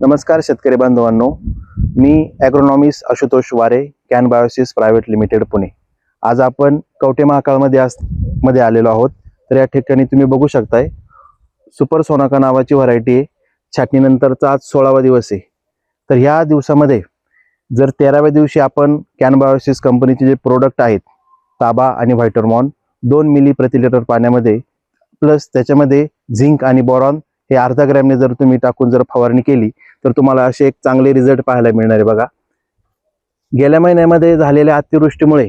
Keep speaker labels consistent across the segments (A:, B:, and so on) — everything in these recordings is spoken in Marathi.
A: नमस्कार शेतकरी बांधवांनो. मी agronomist Ashutosh Ware Kan Biosys private limited Pune. आज आपण कवठे महाकाळमध्ये आसमध्ये आलेलो आहोत. तर या ठिकाणी तुम्ही बघू शकताय सुपर सोनाका नावाची व्हरायटी आहे. छाटणीनंतरचा आज सोळावा दिवस आहे. तर ह्या दिवसामध्ये जर तेराव्या दिवशी आपण कॅन बायोसिस कंपनीचे जे प्रोडक्ट आहेत ताबा आणि व्हायटरमॉन दोन मिली प्रति लिटर पाण्यामध्ये प्लस त्याच्यामध्ये झिंक आणि बॉरॉन हे अर्धा ग्रॅमने जर तुम्ही टाकून जर फवारणी केली तर तुम्हाला असे एक चांगले रिझल्ट पाहायला मिळणार आहे बघा. गेल्या महिन्यामध्ये झालेल्या अतिवृष्टीमुळे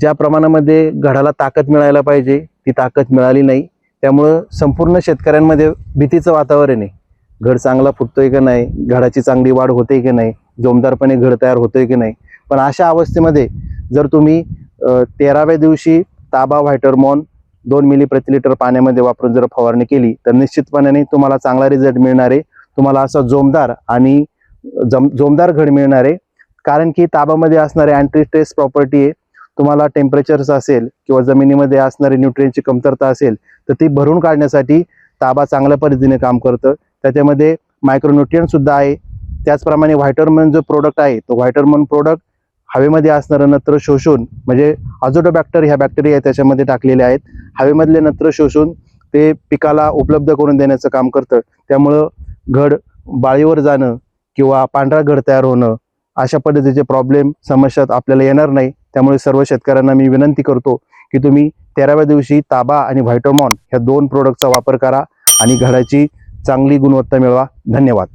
A: ज्या प्रमाणामध्ये घडाला ताकद मिळायला पाहिजे ती ताकद मिळाली नाही. त्यामुळं संपूर्ण शेतकऱ्यांमध्ये भीतीचं वातावरण आहे. घड चांगला फुटतोय की नाही? घडाची चांगली वाढ होते की नाही? जोमदारपणे घड तयार होतोय की नाही? पण अशा अवस्थेमध्ये जर तुम्ही तेराव्या दिवशी ताबा व्हायटरमॉन दोन मिली प्रति लिटर पाण्यामध्ये वापरून जर फवारणी केली तर निश्चितपणाने तुम्हाला चांगला रिझल्ट मिळणार आहे तुम्हाला असा जोमदार आणि जम जोमदार घड मिळणार आहे कारण की ताबामध्ये असणारे अँटी स्ट्रेस प्रॉपर्टी आहे. तुम्हाला टेम्परेचर्स असेल किंवा जमिनीमध्ये असणारी न्यूट्रियनची कमतरता असेल तर ती भरून काढण्यासाठी ताबा चांगल्या पद्धतीने काम करतं. त्याच्यामध्ये मायक्रोन्युट्रियन सुद्धा आहे. त्याचप्रमाणे व्हायटरमन जो प्रोडक्ट आहे तो व्हायटरमन प्रोडक्ट हवेमध्ये असणारं नत्र शोषून म्हणजे अझोटोबॅक्टर ह्या बॅक्टेरिया त्याच्यामध्ये टाकलेले आहेत. हवेमधले नत्र शोषून ते पिकाला उपलब्ध करून देण्याचं काम करतं. त्यामुळं घड बाळीवर जाणं किंवा पांढरा घड तयार होणं अशा पद्धतीचे प्रॉब्लेम समस्यात आपल्याला येणार नाही. त्यामुळे सर्व शेतकऱ्यांना मी विनंती करतो की तुम्ही तेराव्या दिवशी ताबा आणि व्हायटोमॉन ह्या दोन प्रोडक्टचा वापर करा आणि घडाची चांगली गुणवत्ता मिळवा. धन्यवाद.